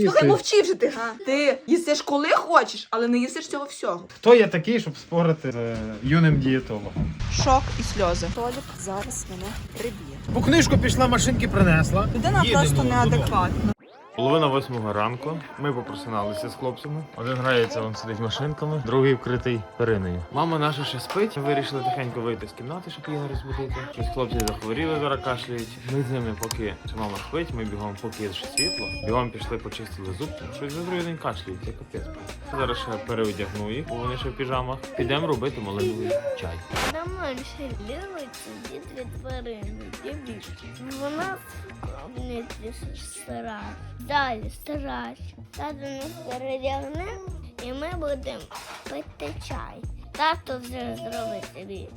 Слухай, мовчи вже ти. Ти їсиш коли хочеш, але не їсиш цього всього. Хто я такий, щоб спорити з е, юним дієтологом? Шок і сльози. Толік зараз мене приб'є. По книжку пішла, машинки принесла. Людина Їдемо просто додому. неадекватна. Половина восьмого ранку. Ми попросиналися з хлопцями. Один грається, він сидить машинками, другий вкритий периною. Мама наша ще спить. Ми вирішили тихенько вийти з кімнати, щоб її не розбудити. Щось хлопці захворіли, зараз кашляють. Ми з ними, поки мама спить, ми бігом, поки є ще світло. Бігом пішли, почистили зубки. Щось за другий день кашляють, це капець. Зараз ще переодягну їх, бо вони ще в піжамах. Підемо робити малиновий чай. Нормально дивиться дві тварини, дівчатки. Вона скромниці стара. Далі страшно. Тато нас передягне і ми будемо пити чай. Тато вже зробить собі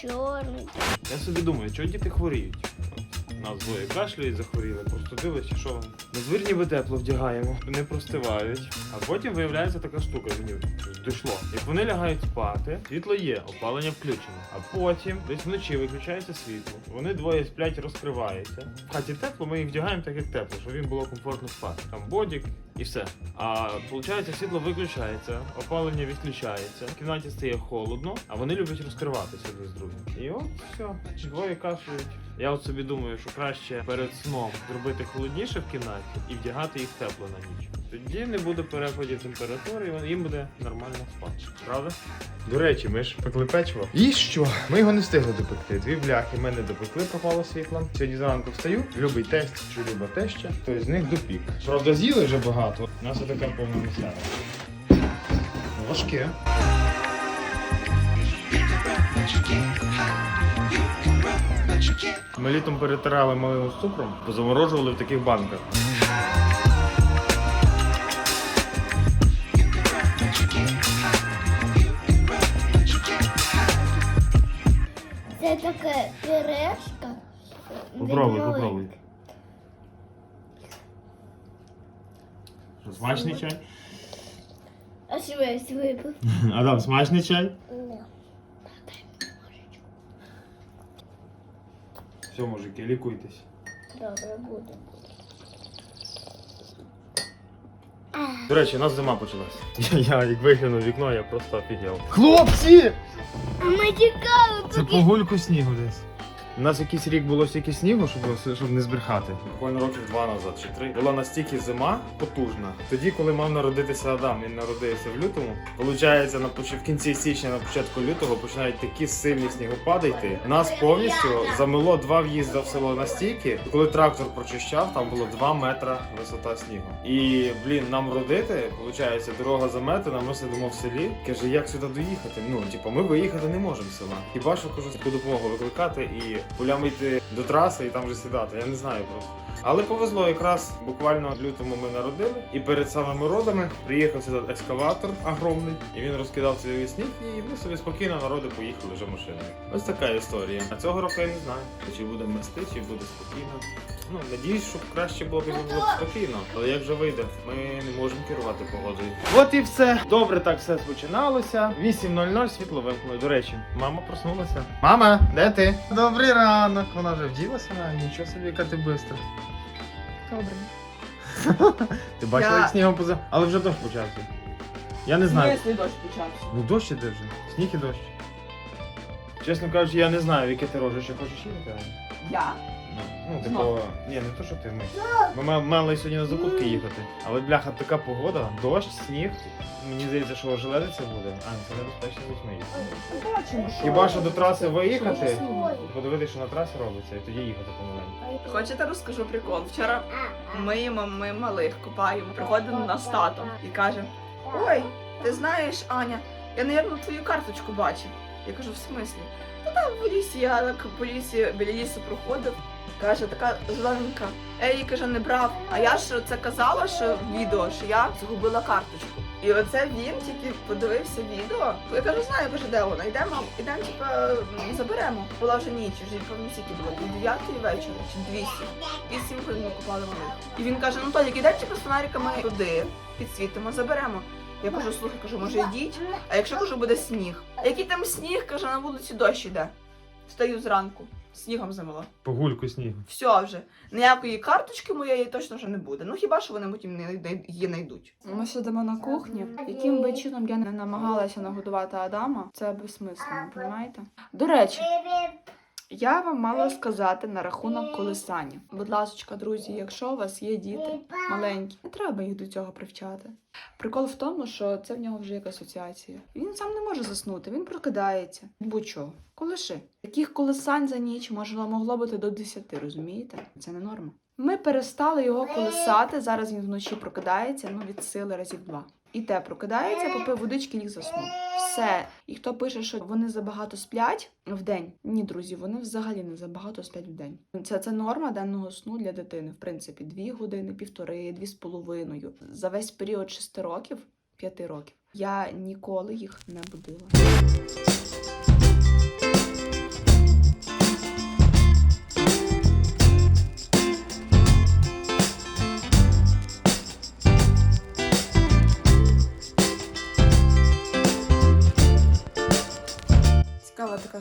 чорний. Я собі думаю, чого діти хворіють? Нас двоє кашляють, захворіли, простудились чи що. На звірні ви тепло вдягаємо, не простивають. А потім виявляється така штука, мені дійшло. Як вони лягають спати, світло є, опалення включено. А потім десь вночі виключається світло. Вони двоє сплять, розкриваються. В хаті тепло, ми їх вдягаємо так, як тепло, щоб їм було комфортно спати. Там бодік і все. А виходить, світло виключається, опалення відключається, в кімнаті стає холодно, а вони люблять розкриватися один з другим. І от все, двоє кашують. Я от собі думаю, що краще перед сном зробити холодніше в кімнаті і вдягати їх тепло на ніч. Тоді не буде переходів температури, і їм буде нормально спати. Правда? До речі, ми ж пекли печиво. І що? Ми його не встигли допекти. Дві бляхи ми не допекли, пропало світло. Сьогодні зранку встаю, любий тесть чи люба теща, то з них допік. Правда, з'їли вже багато. У нас така повна місцева. Важке. Ми літом перетирали малину з цукром, позаморожували в таких банках. Попробуй, попробуй. Що, смачний чай? А що весь випив? Адам, смачний чай? Ні. Все, мужики, лікуйтесь. Добре буде. До речі, у нас зима почалась. Я як виглянув вікно, я просто офігел. Хлопці! А ми тікали, Це по гульку снігу десь. У нас якийсь рік було стільки снігу, щоб, щоб не збрехати. Буквально років два назад чи три. Була настільки зима потужна. Тоді, коли мав народитися Адам, він народився в лютому. Получається, на в кінці січня, на початку лютого починають такі сильні снігопади йти. Нас повністю замело два в'їзди в село настільки. Коли трактор прочищав, там було 2 метра висота снігу. І блін, нам родити, виходить, дорога заметена, ми сидимо в селі. Каже, як сюди доїхати? Ну, типу, ми виїхати не можемо з села. Хіба що кажу, допомогу викликати і пулями йти до траси і там вже сідати. Я не знаю просто. Але повезло якраз буквально в лютому ми народили, і перед самими родами приїхав сюди екскаватор огромний, і він розкидав цей сніг, і ми собі спокійно народи поїхали вже машиною. Ось така історія. А цього року я не знаю, чи буде мести, чи буде спокійно. Ну, надіюсь, щоб краще було б було спокійно. Але як вже вийде, ми не можемо керувати погодою. От і все. Добре, так все починалося. 8.00 світло вимкнули. До речі, мама проснулася. Мама, де ти? Добрий ранок. Вона вже вділася нічого собі, яка ти бистра. Добре. Ти бачила, Я- як снігом поза. Але вже дощ почався. Я не знаю. Мислий дощ почався. Ну дощ іде вже. Сніг і дощ. Чесно кажучи, я не знаю, в яке ти роже ще хочеш їхати. Я? Ну, Ну, типу, ні, не то, що ти ми. Ми ма- мали сьогодні на закупки їхати. Але бляха, така погода, дощ, сніг. Мені здається, що ожеледиця буде. А, це небезпечно з дітьми їхати. Бачимо, що. Хіба що до траси виїхати, подивитися, що на трасі робиться, і тоді їхати помаленьку. Хочете розкажу прикол? Вчора миємо ми малих, купаємо, приходить до нас тато і каже: Ой, ти знаєш, Аня, я, напевно, твою карточку бачив. Я кажу, в смислі? Та там в лісі, я так по лісі, біля лісу проходив. Каже, така зелененька. Я її каже, не брав. А я ж це казала, що в відео, що я загубила карточку. І оце він тільки подивився відео. Я кажу, знаю, каже, де вона. Йдемо, йдемо, типа, заберемо. Була вже ніч, вже певно скільки було, до 9 вечора чи 200. Вісім годин ми купали малих. І він каже: ну Толік, ідемо типу, з туди, підсвітимо, заберемо. Я кажу, слухай, кажу, може йдіть? А якщо кажу, буде сніг? А який там сніг, каже, на вулиці дощ іде. Встаю зранку. Снігом замело. Погульку снігу. Все вже. Ніякої карточки моєї точно вже не буде. Ну хіба що вони потім не не- її знайдуть. Ми сидимо на кухні. Яким би чином я не намагалася нагодувати Адама, це безсмислено, розумієте? До речі, я вам мала сказати на рахунок колисання. Будь ласка, друзі, якщо у вас є діти маленькі, не треба їх до цього привчати. Прикол в тому, що це в нього вже як асоціація. Він сам не може заснути, він прокидається. Будь-чого. Колиши. Таких колисань за ніч можливо могло бути до 10, розумієте? Це не норма. Ми перестали його колисати. Зараз він вночі прокидається, ну від сили разів два. І те прокидається, попив водички, ліг заснув. Все. І хто пише, що вони забагато сплять в день? Ні, друзі, вони взагалі не забагато сплять в день. Це, це норма денного сну для дитини. В принципі, дві години, півтори, дві з половиною. За весь період шести років, п'яти років, я ніколи їх не будила.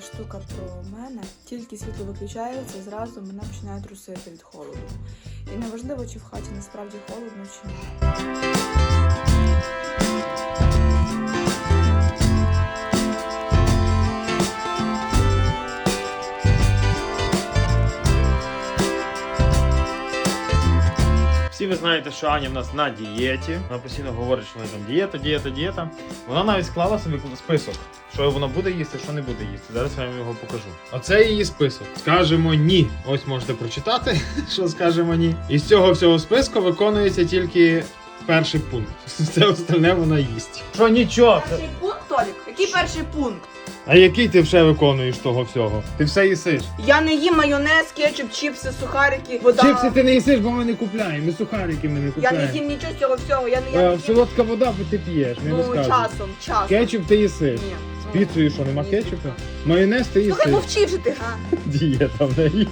Штука про мене. Тільки світло виключається, зразу мене починає трусити від холоду. І неважливо, чи в хаті насправді холодно, чи ні. Всі ви знаєте, що Аня в нас на дієті. Вона постійно говорить, що вона там дієта, дієта, дієта. Вона навіть склала собі список, що вона буде їсти, що не буде їсти. Зараз я вам його покажу. Оце її список. Скажемо ні. Ось можете прочитати, що скажемо ні. Із цього всього списку виконується тільки перший пункт. Все остальне вона їсть. Що нічого? Перший пункт, Толік? Який перший пункт? А який ти вже виконуєш того всього? Ти все їсиш. Я не їм майонез, кетчуп, чіпси, сухарики, вода. Чипси ти не їсиш, бо ми не купляємо. Ми сухарики ми не Я купляємо. не їм нічого з цього всього. Я не я Е, їм. Солодка вода, бо ти п'єш, не Ну, розказуй. часом, часом. Кетчуп ти їсиш. Ні. З піцею що, нема Ні, кетчупу? Майонез ти їсиш. Слухай, мовчи вже ти, га. Дієта в неї.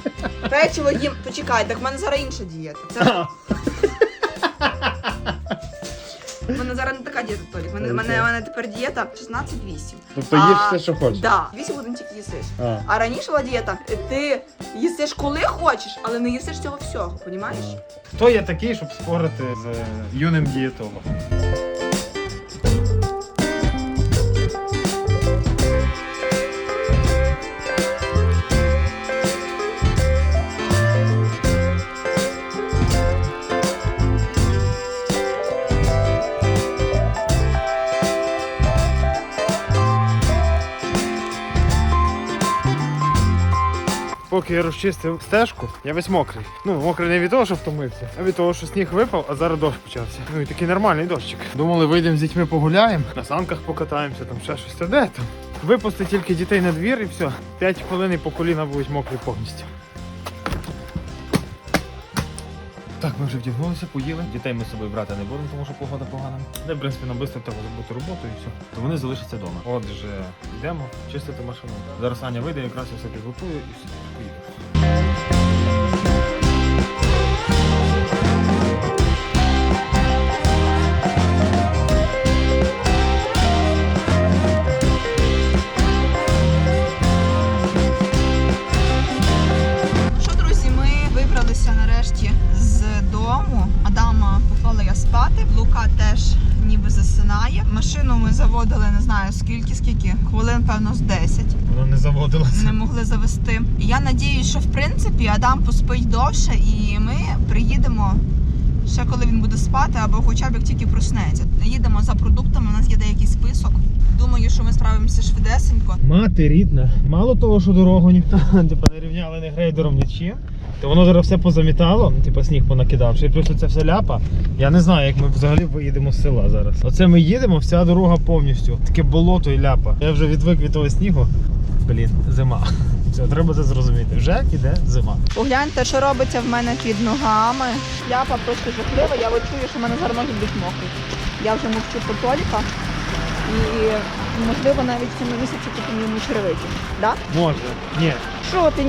Печиво їм. Почекай, так в мене зараз інша дієта. Це в мене зараз не така дієта, Толік. В мене, в мене, в мене тепер дієта 16-8. Тобто А, їш все, що хочеш. Да, 8 годин тільки їсиш. А. А раніше була дієта, ти їсиш коли хочеш, але не їсиш цього всього, понімаєш? Хто я такий, щоб спорити з е, юним дієтологом? Поки я розчистив стежку, я весь мокрий. Ну, мокрий не від того, що втомився, а від того, що сніг випав, а зараз дощ почався. Ну і такий нормальний дощик. Думали, вийдемо з дітьми погуляємо, на санках покатаємося, там ще щось. Та де там? Випусти тільки дітей на двір і все. П'ять хвилин і по коліна будуть мокрі повністю. Так, ми вже вдягнулися, поїли. Дітей ми з собою брати не будемо, тому що погода погана. Де, в принципі, нам бистро треба зробити роботу і все. То вони залишаться вдома. Отже, йдемо чистити машину. Зараз Аня вийде, якраз я все підготую і все, поїдемо. Спати. Теж ніби засинає. Машину ми заводили не знаю скільки, скільки хвилин, певно, з 10. Вона не заводилася. Не могли завести. Я надіюсь, що в принципі Адам поспить довше, і ми приїдемо. Ще коли він буде спати, або хоча б як тільки проснеться. Їдемо за продуктами, у нас є деякий список. Думаю, що ми справимося швидесенько. Мати рідна. Мало того, що дорогу ніхто типу, не рівняли не грейдером нічим. То воно зараз все позамітало, типу сніг понакидавши, і плюс це вся ляпа. Я не знаю, як ми взагалі виїдемо з села зараз. Оце ми їдемо, вся дорога повністю. Таке болото і ляпа. Я вже відвик від того снігу. Блін, зима. Все, треба це зрозуміти. Вже іде зима. Погляньте, що робиться в мене під ногами. Шляпа просто жахлива. Я от чую, що в мене зараз ноги будуть мокрі. Я вже мовчу по Толіка. І можливо навіть цьому місяці купимо йому черевики. Да? Може. Ні. Що ти?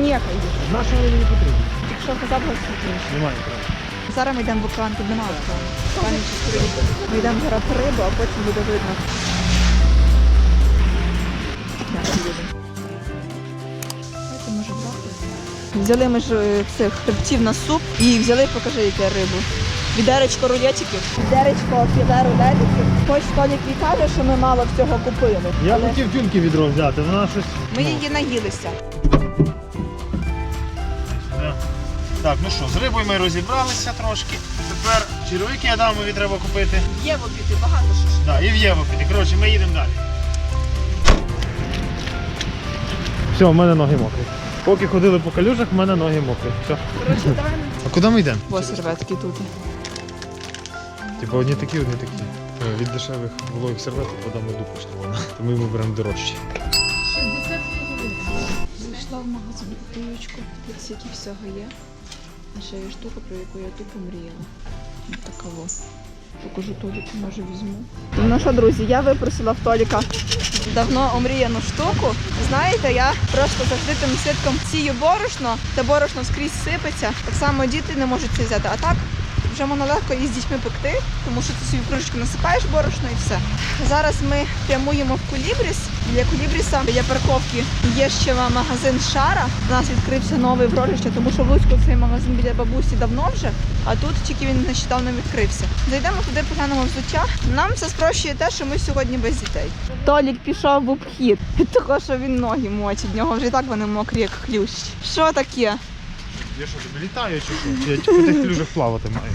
Наша мені не потрібно. Якщо казав, що Немає права. Зараз ми йдемо в океан до нас. Ми йдемо зараз рибу, а потім буде видно. Взяли ми ж е, цих хребтів на суп і взяли, покажи, яке рибу. Відеречко рулетиків. Відеречко філе рулетиків. Хоч Толік і каже, що ми мало всього купили. Я але хотів тюнки відро взяти, вона щось. Ми ну, її наїлися. Так, ну що, з рибою ми розібралися трошки. Тепер червики Адамові треба купити. Є в обіді багато що. ж. Да, і в Єву піде. Коротше, ми їдемо далі. Все, в мене ноги мокрі. Поки ходили по калюжах, в мене ноги мокрі. Все. Коротше, давай. А куди ми йдемо? Ось серветки тут. Типу одні такі, одні такі. Е, Від дешевих вологих серветок подамо дупу червона. Тому ми беремо дорожчі. Зайшла в магазин копійочку, тут скільки всього є. А ще є штука, про яку я тупо мріяла. Ось така во. Покажу Толіку, може візьму. Ну що, друзі, я випросила в Толіка давно омріяну штуку. Знаєте, я просто завжди тим ситком сію борошно, та борошно скрізь сипеться. Так само діти не можуть це взяти. А так вже можна легко її з дітьми пекти, тому що ти собі кружечку насипаєш борошно і все. Зараз ми прямуємо в Колібріс. Біля Колібріса, біля парковки, є ще магазин Шара. У нас відкрився новий в Рожище, тому що в Луцьку цей магазин біля бабусі давно вже, а тут тільки він нещодавно відкрився. Зайдемо туди, поглянемо взуття. Нам все спрощує те, що ми сьогодні без дітей. Толік пішов в обхід від того, що він ноги мочить. В нього вже і так вони мокрі, як хлющ. Що таке? Я що, тобі літаю чи що? Я по тих плавати маю.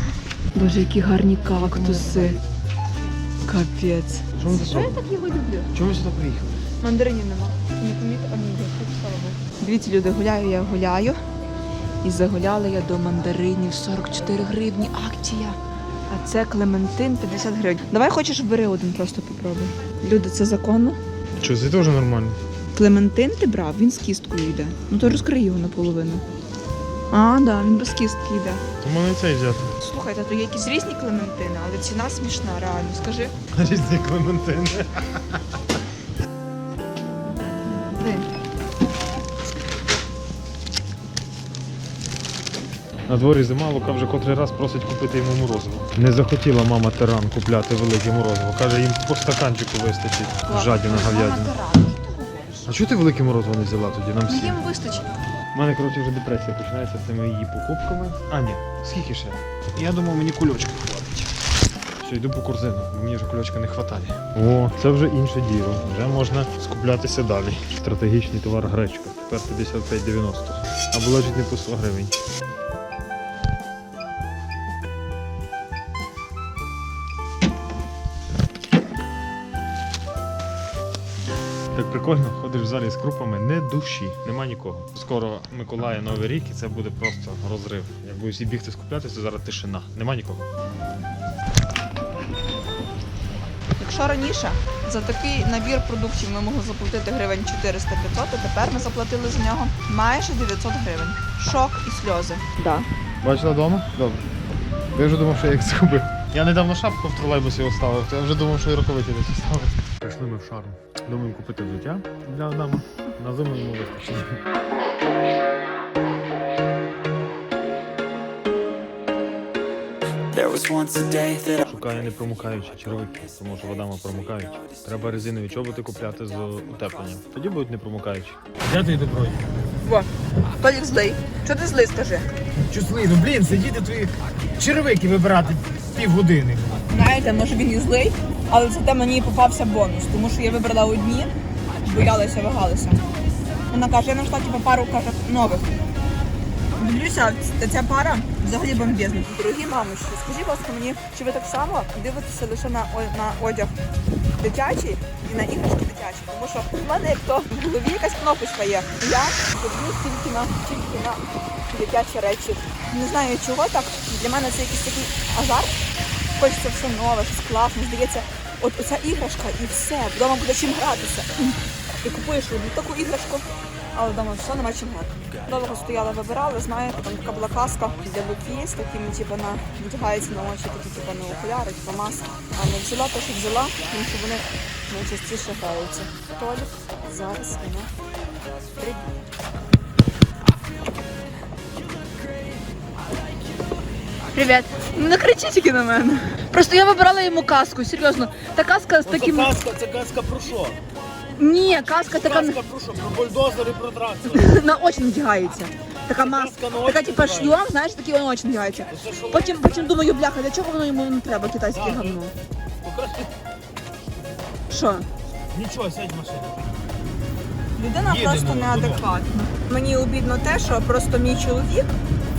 Боже, які гарні кактуси. Капець. Що ми тут робимо? так його люблю? Чому ми сюди приїхали? Мандаринів нема. Не помітила, а ні, тут, слава Богу. Дивіться, люди, гуляю, я гуляю. І загуляла я до мандаринів 44 гривні акція. А це Клементин 50 гривень. Давай хочеш бери один, просто попробуй. Люди, це законно. Що, це теж нормально? Клементин ти брав, він з кісткою йде. Ну то розкрий його наполовину. А, да, він без кістки йде. То мене цей взяти. Слухайте, то є якісь різні клементини, але ціна смішна, реально. Скажи. Різні клементини. На дворі зима, Лука вже котрий раз просить купити йому морозиво. Не захотіла мама тиран купляти велике морозиво. Каже, їм по стаканчику вистачить. Жадіна говядина. А чого ти велике морозиво не взяла тоді? Нам всім. Їм вистачить. У мене, коротше, вже депресія починається з цими її покупками. А, ні, скільки ще? Я думав, мені кульочка хватить. Все, йду по корзину, бо мені вже кульочка не вистачає. О, це вже інше діло. Вже можна скуплятися далі. Стратегічний товар гречка. Тепер 55,90. А була чуть не по 100 гривень. Так прикольно, ходиш в залі з крупами, не душі, нема нікого. Скоро Миколая Новий рік і це буде просто розрив. Як будуть всі бігти скуплятися, зараз тишина. Нема нікого. Якщо раніше за такий набір продуктів ми могли заплатити гривень 400-500, то тепер ми заплатили за нього майже 900 гривень. Шок і сльози. Да. Бачила вдома? Добре. Я вже думав, що я їх згубив. Я недавно шапку в тролейбусі оставив, то я вже думав, що і роковиті десь оставив. Прийшли ми в шарм. Думаємо купити взуття для Адама. На зиму йому вистачить. There was once a day that I Шукаю не промокаючі червики, тому що Адама промокають. Треба резинові чоботи купляти з утепленням. Тоді будуть не промокаючі. Де ти добро? Во, Толік злий. Чого ти злий, скажи? Чусли, ну блін, сидіти твої черевики вибирати півгодини. Знаєте, може він і злий, але зате мені попався бонус, тому що я вибрала одні, боялася, вагалася. Вона каже, я знайшла типу, пару каже, нових. Дивлюся, ця- пара взагалі бомбезна. Дорогі мамочки, скажіть, будь ласка, мені, чи ви так само дивитеся лише на, на одяг дитячий і на іграшки дитячі? Тому що в мене як то в голові якась кнопочка є. Я люблю тільки на тільки на дитячі речі. Не знаю чого так. Для мене це якийсь такий азарт. Хочеться все нове, щось класне. Здається, от оця іграшка і все. Вдома буде чим гратися. Ти купуєш одну таку іграшку, але вдома все, нема чим грати. Довго стояла, вибирала, знаєте, там така була каска для луки з такими, типу, на вдягаються на очі, такі, типу, на окуляри, типу маски. А не взяла те, що взяла, тому що вони найчастіше граються. Толік зараз мене приб'є. Привіт. Не кричи тільки на мене. Просто я вибирала йому каску, серйозно. Та каска з таким. Казка, це казка про що? Ні, каска така Казка про що? Про бульдозер і про трактор. на очі надягається. Така маска, така типа шльом, знаєш, такий воно очень нравиться. Потім, потім думаю, бляха, для чого воно йому не треба, китайське говно. Що? Нічого, сядь в машину. Людина Їдемо просто неадекватна. Мені обідно те, що просто мій чоловік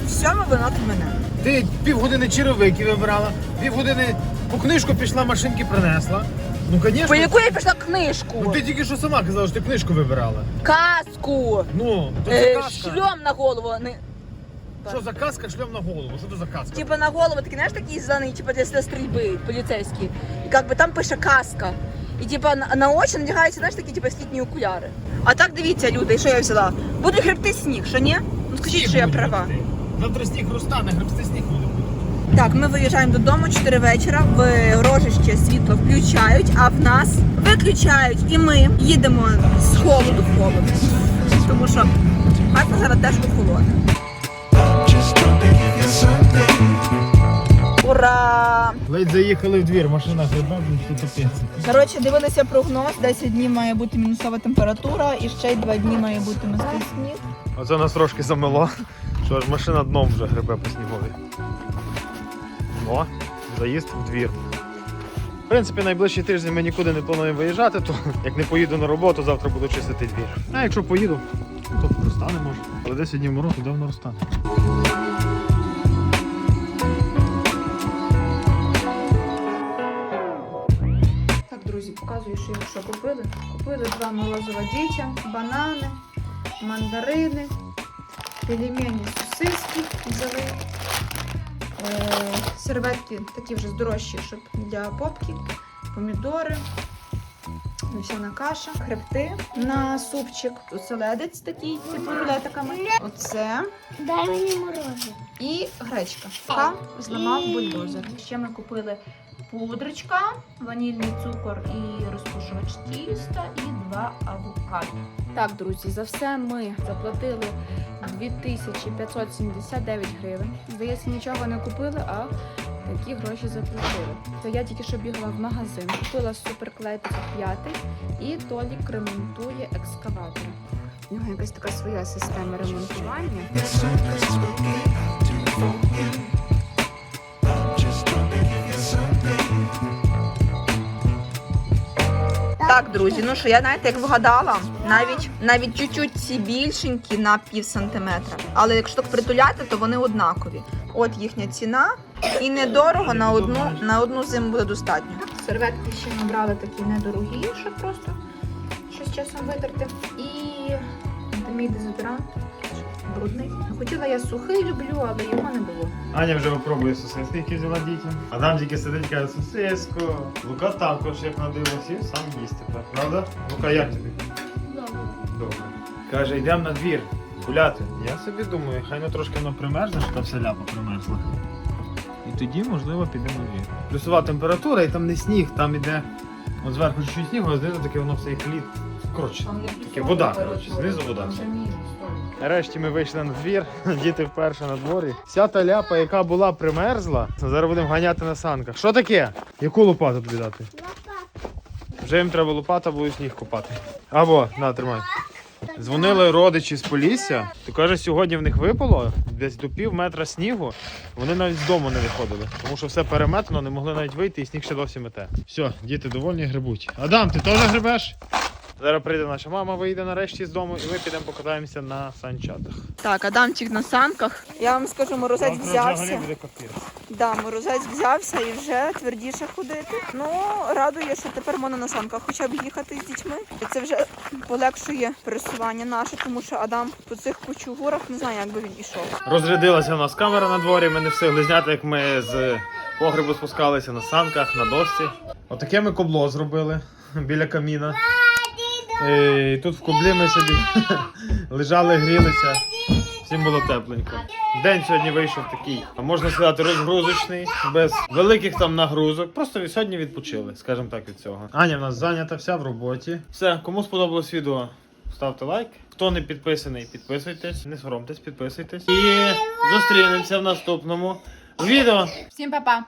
всьому виносить мене. Ти півгодини черевики вибирала, півгодини по книжку пішла, машинки принесла. Ну, звісно. По яку я пішла книжку? Ну ти тільки що сама казала, що ти книжку вибирала. Казку! Ну, то це Е, казка. шльом на голову. Не... Що за казка, шльом на голову? Що це за казка? Типа на голову, такий, знаєш, такий зелений, типа для, для стрільби поліцейський. І как би там пише казка. І типа на, на очі надягаються, знаєш, такі типа слітні окуляри. А так дивіться, люди, що я взяла? Будуть гребти сніг, що ні? Ну скажіть, що я права. Завтра сніг розтане, гребсти сніг буде. Так, ми виїжджаємо додому 4 вечора. В рожище світло включають, а в нас виключають. І ми їдемо з холоду в холод. Тому що хата зараз теж холодна. Ура! Ледь заїхали в двір, машина що топиться. Коротше, дивилися прогноз. 10 днів має бути мінусова температура, і ще й 2 дні має бути морський сніг. Оце нас трошки замело, що аж машина дном вже гребе по снігові. О, заїзд в двір. В принципі, найближчий тиждень ми нікуди не плануємо виїжджати, то як не поїду на роботу, завтра буду чистити двір. А якщо поїду, то розтане може. Але 10 днів морозу давно розтане. Так, друзі, показую, що я що купили. Купили два морозива дітям, банани, мандарини, пельмені, сосиски взяли. Е, серветки такі вже здорожчі, щоб для попки, помідори, вівсяна каша, хребти на супчик, оселедець такий, типу рулетиками. Оце Дай мені морозиво. і гречка. Ка зламав бульдозер. Ще ми купили пудрочка, ванільний цукор і розпушувач тіста, і два авокадо. Так, друзі, за все ми заплатили 2579 гривень. Здається, нічого не купили, а такі гроші заплатили. То я тільки що бігла в магазин, купила суперклей 5 і Толік ремонтує екскаватор. У нього якась така своя система ремонтування. Друзі, ну що я знаєте, як вгадала, навіть навіть чуть-чуть ці більшенькі на пів сантиметра. Але якщо притуляти, то вони однакові. От їхня ціна. І недорого на одну на одну зиму буде достатньо. Серветки ще набрали такі недорогі, щоб просто щось часом витерти. І мій дезодорант брудний. Хотіла я сухий люблю, але його не було. Аня вже випробує сосиски, які взяла дітям. Адам тільки сидить каже сосиску. Лука також, як на диво, сів, сам їсть тепер. Правда? Лука, як тобі? Добре. Добре. Каже, йдемо на двір гуляти. Я собі думаю, хай ну трошки воно примерзне, що та вся ляпа примерзла. І тоді, можливо, підемо на двір. Плюсова температура, і там не сніг, там іде. От зверху чуть-чуть снігу, а знизу таке воно все як лід. Коротше, таке вода, коротше, знизу вода. Нарешті ми вийшли на двір, діти вперше на дворі. Вся та ляпа, яка була примерзла, зараз будемо ганяти на санках. Що таке? Яку лопату тобі дати? Вже їм треба лопата, будуть сніг копати. Або, на, тримай. Дзвонили родичі з Полісся, то каже, сьогодні в них випало десь до пів метра снігу. Вони навіть з дому не виходили, тому що все переметано, не могли навіть вийти, і сніг ще досі мете. Все, діти довольні грибуть. Адам, ти теж грибеш? Зараз прийде наша мама, вийде нарешті з дому, і ми підемо покатаємося на санчатах. Так, Адамчик на санках. Я вам скажу, морозець Завтра взагалі взявся. буде капець. Да, морозець взявся і вже твердіше ходити. Ну, радує, що тепер можна на санках хоча б їхати з дітьми. І це вже полегшує пересування наше, тому що Адам по цих кучугурах не знає, як би він ішов. Розрядилася у нас камера на дворі, ми не встигли зняти, як ми з погребу спускалися на санках, на досці. Отаке ми кобло зробили біля каміна. І тут в коблі ми собі лежали, грілися. Всім було тепленько. День сьогодні вийшов такий, можна сказати, розгрузочний, без великих там нагрузок. Просто сьогодні відпочили, скажімо так, від цього. Аня в нас зайнята вся в роботі. Все, кому сподобалось відео, ставте лайк. Хто не підписаний, підписуйтесь, не соромтесь, підписуйтесь. І зустрінемося в наступному відео. Всім па-па!